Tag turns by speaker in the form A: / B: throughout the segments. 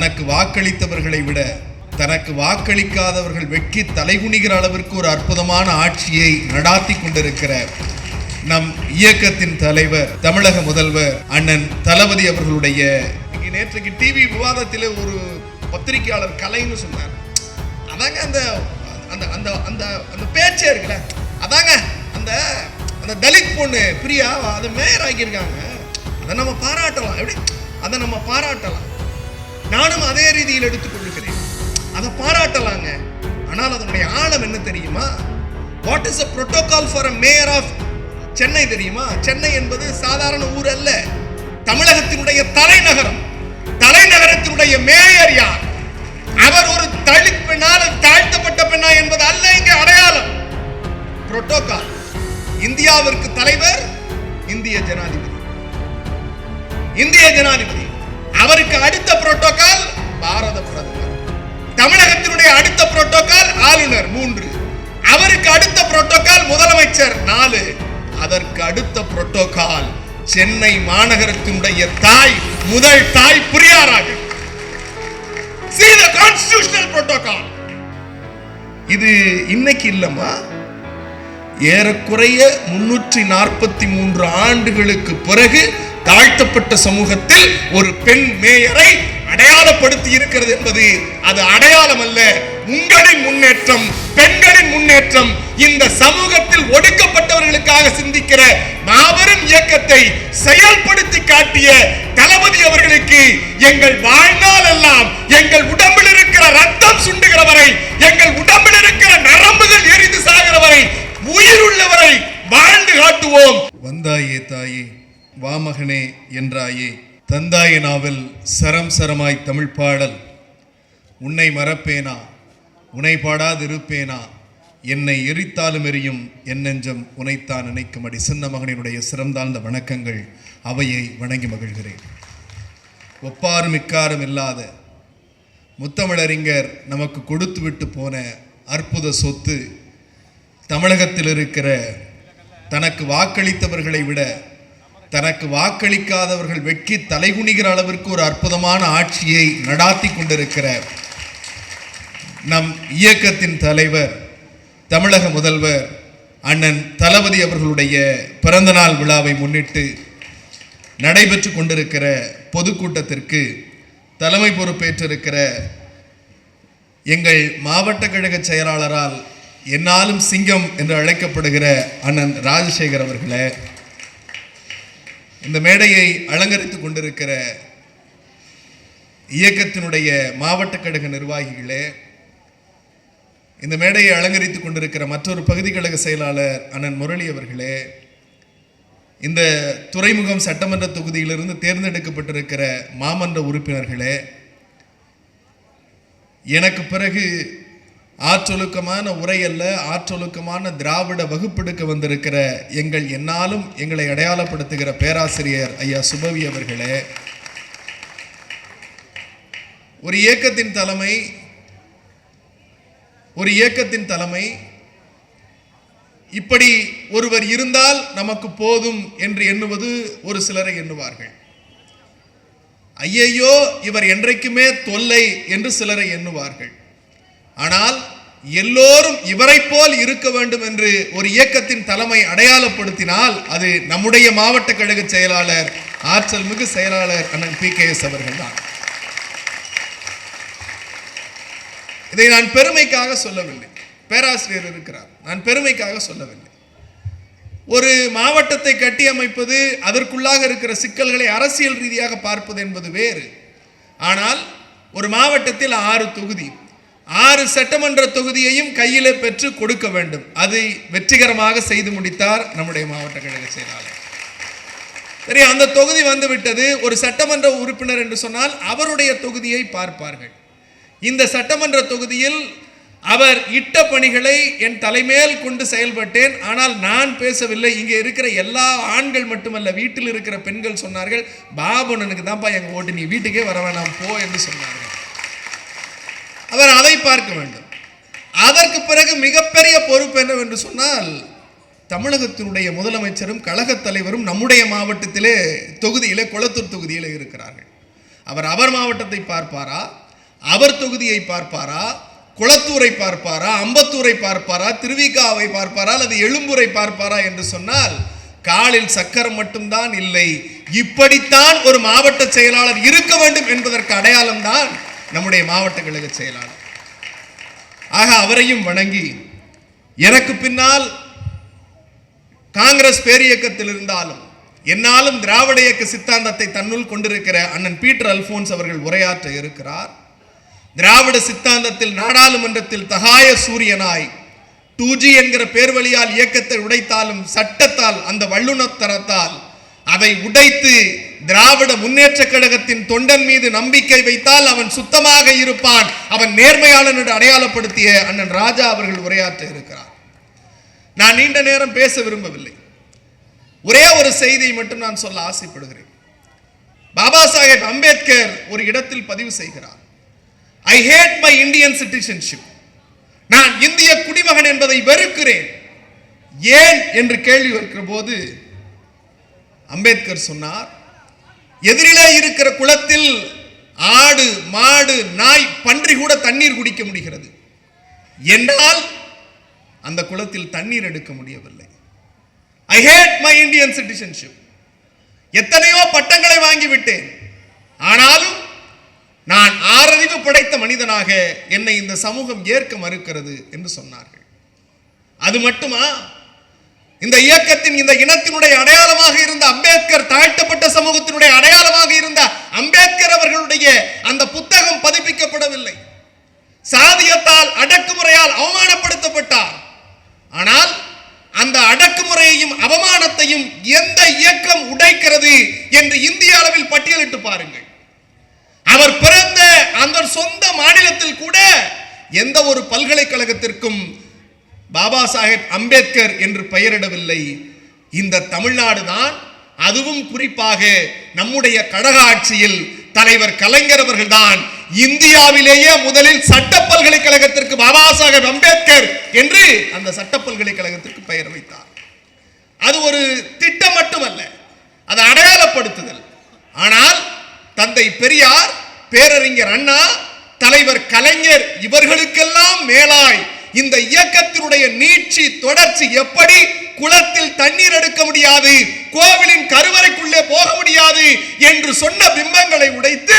A: தனக்கு வாக்களித்தவர்களை விட தனக்கு வாக்களிக்காதவர்கள் வெட்கி தலைகுனிகிற அளவிற்கு ஒரு அற்புதமான ஆட்சியை நடாத்தி கொண்டிருக்கிற நம் இயக்கத்தின் தலைவர் தமிழக முதல்வர் அண்ணன் தளபதி அவர்களுடைய நேற்றுக்கு டிவி விவாதத்தில் ஒரு பத்திரிகையாளர் கலைன்னு சொன்னார். அதாங்க அந்த அந்த அந்த அந்த அந்த பேச்சே இருக்குல்ல? அதாங்க அந்த அந்த தலித் பொண்ணு பிரியா அதை மேயர் ஆக்கியிருக்காங்க அதை நம்ம பாராட்டலாம். எப்படி? அதை நம்ம பாராட்டலாம். நானும் அதே ரீதியில் எடுத்துக்கொள்கிறேன் அதை பாராட்டலாங்க. ஆனால் அதனுடைய ஆழம் என்ன தெரியுமா? What is a protocol for a mayor of Chennai தெரியுமா? சென்னை என்பது சாதாரண ஊர் அல்ல. தமிழகத்தினுடைய தலைநகரம். தலைநகரத்தினுடைய மேயர் யார்? அவர் ஒரு தலித் பெண்ணால் தாழ்த்தப்பட்ட பெண்ணா என்பது அல்ல இங்க அடையாளம். புரோட்டோகால் இந்தியாவிற்கு தலைவர் இந்திய ஜனாதிபதி. இந்திய ஜனாதிபதி. அவருக்கு அடுத்த புரோட்டோகால் அவருக்கு அடுத்த புரோட்டோகால் முதலமைச்சர். நாலு. அதற்கு அடுத்த புரோட்டோகால் சென்னை மாநகரத்தினுடைய தாய் முதல் தாய் புரியாராக. See the constitutional protocol. இது இன்னைக்கு இல்லம்மா. ஏறக்குறைய முன்னூற்றி நாற்பத்தி மூன்று ஆண்டுகளுக்கு பிறகு தாழ்த்தப்பட்ட சமூகத்தில் ஒரு பெண் மேயரை அடையாளப்படுத்தி இருக்கிறது என்பது அது அடையாளம் அல்ல. உங்களின் முன்னேற்றம் பெண்களின் முன்னேற்றம் இந்த சமூகத்தில் ஒடுக்கப்பட்டவர்களுக்காக சிந்திக்கிற மாபெரும் இயக்கத்தை செயல்படுத்தி காட்டிய தளபதி அவர்களுக்கு எங்கள் வாழ்நாள் எல்லாம் எங்கள் உடம்பில் இருக்கிற ரத்தம் சுண்டுகிற வரை எங்கள் உடம்பில் இருக்கிற நரம்புகள் எரிந்து சாகிற வரை உயிர் உள்ளவரை வாழ்ந்து காட்டுவோம். வந்தாயே தாயே வாமகனே என்றாயே. தந்தாய நாவல் சரம் சரமாய் தமிழ் பாடல். உன்னை மறப்பேனா? உனை பாடாதிருப்பேனா? என்னை எரித்தாலும் எரியும் என் நெஞ்சம் உனைத்தான் நினைக்கும் அடி சின்ன மகனினுடைய சிறந்தாழ்ந்த வணக்கங்கள் அவையை வணங்கி மகிழ்கிறேன். ஒப்பாரும் இக்காரும் இல்லாத முத்தமிழறிஞர் நமக்கு கொடுத்து விட்டு போன அற்புத சொத்து தமிழகத்தில் இருக்கிற தனக்கு வாக்களித்தவர்களை விட தனக்கு வாக்களிக்காதவர்கள் வெட்கி தலைகுனிகிற அளவிற்கு ஒரு அற்புதமான ஆட்சியை நடாத்தி கொண்டிருக்கிற நம் இயக்கத்தின் தலைவர் தமிழக முதல்வர் அண்ணன் தளபதி அவர்களுடைய பிறந்தநாள் விழாவை முன்னிட்டு நடைபெற்று கொண்டிருக்கிற பொதுக்கூட்டத்திற்கு தலைமை பொறுப்பேற்றிருக்கிற எங்கள் மாவட்ட கழக செயலாளரால் என்னாலும் சிங்கம் என்று அழைக்கப்படுகிற அண்ணன் ராஜசேகர் அவர்களை இந்த மேடையை அலங்கரித்துக் கொண்டிருக்கிற இயக்கத்தினுடைய மாவட்ட கழக நிர்வாகிகளே இந்த மேடையை அலங்கரித்துக் கொண்டிருக்கிற மற்றொரு பகுதி கழக செயலாளர் அண்ணன் முரளி அவர்களே இந்த துறைமுகம் சட்டமன்ற தொகுதியிலிருந்து தேர்ந்தெடுக்கப்பட்டிருக்கிற மாமன்ற உறுப்பினர்களே எனக்கு பிறகு ஆற்றொழுக்கமான உரை அல்ல ஆற்றொழுக்கமான திராவிட வகுப்பெடுக்க வந்திருக்கிற எங்கள் என்னாலும் எங்களை அடையாளப்படுத்துகிற பேராசிரியர் ஐயா சுபவி அவர்களே. ஒரு இயக்கத்தின் தலைமை ஒரு இயக்கத்தின் தலைமை இப்படி ஒருவர் இருந்தால் நமக்கு போதும் என்று எண்ணுவது ஒரு சிலரை எண்ணுவார்கள். ஐயையோ இவர் என்றைக்குமே தொல்லை என்று சிலரை எண்ணுவார்கள். ஆனால் எல்லோரும் இவரைப் போல் இருக்க வேண்டும் என்று ஒரு இயக்கத்தின் தலைமை அடையாளப்படுத்தினால் அது நம்முடைய மாவட்ட கழக செயலாளர் ஆற்றல் மிகு செயலாளர் அண்ணன் பி. கே. எஸ். அவர்கள்தான் இதை நான் பெருமைக்காக சொல்லவில்லை. பேராசிரியர் இருக்கிறார். நான் பெருமைக்காக சொல்லவில்லை. ஒரு மாவட்டத்தை கட்டியமைப்பது அதற்குள்ளாக இருக்கிற சிக்கல்களை அரசியல் ரீதியாக பார்ப்பது என்பது வேறு. ஆனால் ஒரு மாவட்டத்தில் ஆறு தொகுதி. ஆறு சட்டமன்ற தொகுதியையும் கையிலே பெற்று கொடுக்க வேண்டும். அதை வெற்றிகரமாக செய்து முடித்தார் நம்முடைய மாவட்ட கழக செயலாளர். சரி அந்த தொகுதி வந்து விட்டது. ஒரு சட்டமன்ற உறுப்பினர் என்று சொன்னால் அவருடைய தொகுதியை பார்ப்பார்கள். இந்த சட்டமன்ற தொகுதியில் அவர் இட்ட பணிகளை என் தலைமேல் கொண்டு செயல்பட்டேன். ஆனால் நான் பேசவில்லை. இங்கே இருக்கிற எல்லா ஆண்கள் மட்டுமல்ல வீட்டில் இருக்கிற பெண்கள் சொன்னார்கள் பாபுனனுக்கு தான்ப்பா எங்கள் ஓட்டு நீ வீட்டுக்கே வர வேணாம் போ என்று சொன்னார்கள். அவர் அதை பார்க்க வேண்டும். அதற்கு பிறகு மிகப்பெரிய பொறுப்பு என்னவென்று சொன்னால் தமிழகத்தினுடைய முதலமைச்சரும் கழகத் தலைவரும் நம்முடைய மாவட்டத்திலே தொகுதியிலே குளத்தூர் தொகுதியிலே இருக்கிறார்கள். அவர் அவர் மாவட்டத்தை பார்ப்பாரா? அவர் தொகுதியை பார்ப்பாரா? குளத்தூரை பார்ப்பாரா? அம்பத்தூரை பார்ப்பாரா? திருவிகாவை பார்ப்பாரா? அல்லது எழும்பூரை பார்ப்பாரா என்று சொன்னால் காலில் சக்கரம் மட்டும்தான் இல்லை. இப்படித்தான் ஒரு மாவட்ட செயலாளர் இருக்க வேண்டும் என்பதற்கு அடையாளம்தான் நம்முடைய மாவட்ட கழக செயலாளர். ஆக அவரையும் வணங்கி எனக்கு பின்னால் காங்கிரஸ் பேரியக்கத்தில் இருந்தாலும் என்னாலும் திராவிட இயக்க சித்தாந்தத்தை தன்னுள் கொண்டிருக்கிற அண்ணன் பீட்டர் அல்போன்ஸ் அவர்கள் உரையாற்ற இருக்கிறார். திராவிட சித்தாந்தத்தில் நாடாளுமன்றத்தில் தகாய சூரியனாய் டூ ஜி என்கிற பேர் வழியால் இயக்கத்தை உடைத்தாலும் சட்டத்தால் அந்த வல்லுநத்தரத்தால் அதை உடைத்து திராவிட முன்னேற்ற கழகத்தின் தொண்டன் மீது நம்பிக்கை வைத்தால் அவன் சுத்தமாக இருப்பான். அவன் நேர்மையாளன் என்று அடையாளப்படுத்திய அண்ணன் ராஜா அவர்கள் உரையாற்ற இருக்கிறார். நான் நீண்ட நேரம் பேச விரும்பவில்லை. ஒரே ஒரு செய்தியை மட்டும் நான் சொல்ல ஆசைப்படுகிறேன். பாபா சாஹேப் அம்பேத்கர் ஒரு இடத்தில் பதிவு செய்கிறார். I hate my Indian citizenship நான் இந்திய குடிமகன் என்பதை வெறுக்கிறேன். ஏன்? என்று கேள்வி வைக்கிற போது அம்பேத்கர் சொன்னார் எதிரிலே இருக்கிற குளத்தில் ஆடு மாடு நாய் பன்றி கூட தண்ணீர் குடிக்க முடிகிறது. என்னால் அந்த குளத்தில் தண்ணீர் எடுக்க முடியவில்லை. I hate my Indian citizenship எத்தனையோ பட்டங்களை வாங்கிவிட்டேன் ஆனாலும் நான் ஆறறிவு படைத்த மனிதனாக என்னை இந்த சமூகம் ஏற்க மறுக்கிறது என்று சொன்னார்கள். அது மட்டுமா? இந்த இயக்கத்தின் இந்த இனத்தினுடைய அடையாளமாக இருந்த அம்பேத்கர் தாழ்த்தப்பட்ட சமூகத்தினுடைய அடையாளமாக இருந்த அம்பேத்கர் அவர்களுடைய அந்த புத்தகம் பதிப்பிக்கப்படவில்லை. சாதியத்தால் அடக்குமுறையால் அவமானப்படுத்தப்பட்டார். ஆனால் அந்த அடக்குமுறையையும் அவமானத்தையும் எந்த இயக்கம் உடைக்கிறது என்று இந்திய அளவில் பட்டியலிட்டு பாருங்கள். அவர் பிறந்த அந்த சொந்த மாநிலத்தில் கூட எந்த ஒரு பல்கலைக்கழகத்திற்கும் பாபா சாஹேப் அம்பேத்கர் என்று பெயரிடவில்லை. இந்த தமிழ்நாடு தான் அதுவும் குறிப்பாக நம்முடைய கழக ஆட்சியில் தலைவர் கலைஞர் அவர்கள்தான் இந்தியாவிலேயே முதலில் சட்ட பல்கலைக்கழகத்திற்கு பாபா சாஹேப் அம்பேத்கர் என்று அந்த சட்ட பல்கலைக்கழகத்திற்கு பெயர் வைத்தார். அது ஒரு திட்டம் மட்டுமல்ல அது அடையாளப்படுத்துதல். ஆனால் தந்தை பெரியார் பேரறிஞர் அண்ணா தலைவர் கலைஞர் இவர்களுக்கெல்லாம் மேலாய் இந்த இயக்கத்தினுடைய நீட்சி தொடர்ச்சி எப்படி? குளத்தில் தண்ணீர் எடுக்க முடியாது கோவிலின் கருவறைக்குள்ளே போக முடியாது என்று சொன்ன பிம்பங்களை உடைத்து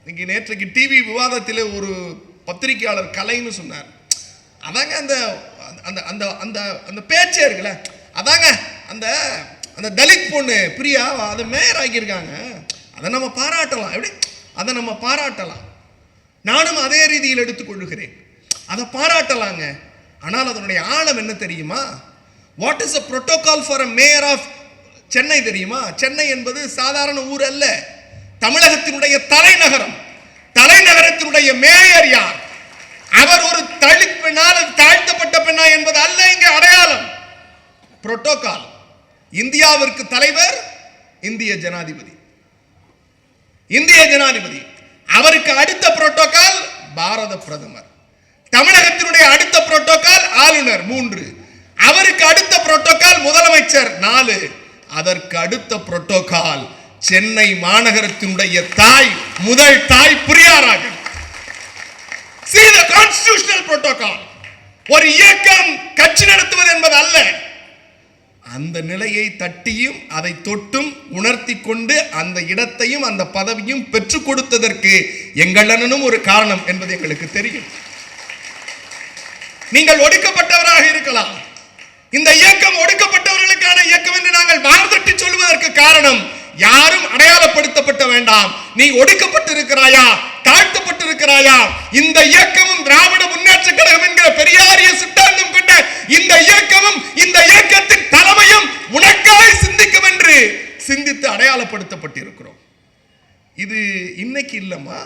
A: இன்னைக்கு நேற்றைக்கு டிவி விவாதத்தில் ஒரு பத்திரிகையாளர் கலைன்னு சொன்னார். அதாங்க அந்த அந்த அந்த அந்த அந்த பேச்சே இருக்குல்ல? அதாங்க அந்த அந்த தலித் பொண்ணு பிரியா அதை மேயர் ஆக்கியிருக்காங்க அதை நம்ம பாராட்டலாம். எப்படி? அதை நம்ம பாராட்டலாம். நானும் அதே ரீதியில் எடுத்துக்கொள்கிறேன். அதை பாராட்டலாங்க. ஆனால் அதனுடைய ஆழம் என்ன தெரியுமா? What is a protocol for a mayor of Chennai தெரியுமா? சென்னை என்பது சாதாரண ஊர் அல்ல. தமிழகத்தினுடைய தலைநகரம். தலைநகரத்தினுடைய மேயர் யார்? அவர் ஒரு தலித் பெண்ணால் தாழ்த்தப்பட்ட பெண்ணா என்பது அல்ல இங்கே அடையாளம். புரோட்டோகால் இந்தியாவிற்கு தலைவர் இந்திய ஜனாதிபதி. இந்திய ஜனாதிபதி. அவருக்கு அடுத்த புரோட்டோகால் பாரத பிரதமர். தமிழகத்தினுடைய அடுத்த புரோட்டோகால் ஆளுநர் மூன்று. அவருக்கு அடுத்த புரோட்டோகால் முதலமைச்சர் நாலு. அதற்கு அடுத்த புரோட்டோகால் சென்னை மாநகரத்தினுடைய தாய் முதல் தாய் புரியாராக see the ஒரு இயக்கம் கட்சி நடத்துவது என்பது அல்ல. அந்த நிலையை தட்டியும் அதை தொட்டும் உணர்த்தி கொண்டு அந்த இடத்தையும் அந்த பதவியும் பெற்றுக் கொடுத்ததற்கு எங்கள் அண்ணனும் ஒரு காரணம் என்பது எங்களுக்கு தெரியும். நீங்கள் ஒடுக்கப்பட்டவராக இருக்கலாம். இந்த இயக்கம் ஒடுக்கப்பட்டவர்களுக்கான இயக்கம் என்று நாங்கள் வார்த்தட்டி சொல்வதற்கு காரணம் யாரும் அடையாளப்படுத்தப்பட்ட வேண்டாம். நீ ஒடுக்கப்பட்டிருக்கிறாயா? தாழ்த்தப்பட்டிருக்கிறாயா? இந்த இயக்கமும் திராவிட முன்னேற்ற கழகம் என்கிற பெரியாரிய சித்தாந்தம் கொண்ட இந்த இயக்கமும் இந்த இயக்கத்தின் தலைமையும் உனக்காய் சிந்திக்கும் என்று சிந்தித்து அடையாளப்படுத்தப்பட்டிருக்கிறோம். இது இன்னைக்கு இல்லம்மா.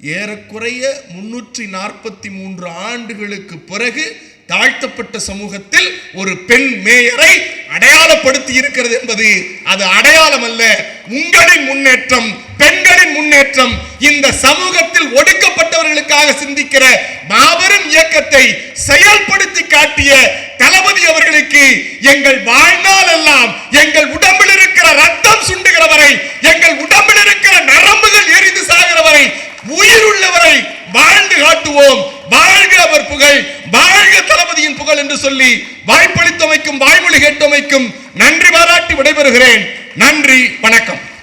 A: ஏறக்குறைய முன்னூற்றி நாற்பத்தி மூன்று ஆண்டுகளுக்கு பிறகு தாழ்த்தப்பட்ட சமூகத்தில் ஒரு பெண் மேயரை அடையாளப்படுத்தி இருக்கிறது என்பது அது அடையாளம் அல்ல. உங்களின் முன்னேற்றம் பெண்களின் முன்னேற்றம் இந்த சமூகத்தில் ஒடுக்கப்பட்டவர்களுக்காக சிந்திக்கிற மாபெரும் இயக்கத்தை செயல்படுத்தி காட்டிய தளபதி அவர்களுக்கு எங்கள் வாழ்நாள் எல்லாம் எங்கள் உடம்பில் இருக்கிற ரத்தம் சுண்டுகிற வரை எங்கள் உடம்பில் இருக்கிற நரம்புகள் எரிந்து சாகிற வரை உயிர் உள்ளவரை வாழ்ந்து காட்டுவோம். வாழ்க அவர் புகழ். வாழ்க தளபதியின் புகழ் என்று சொல்லி வாய்ப்பளித்தமைக்கும் வாய்மொழி கேட்டமைக்கும் நன்றி பாராட்டி விடைபெறுகிறேன். நன்றி வணக்கம்.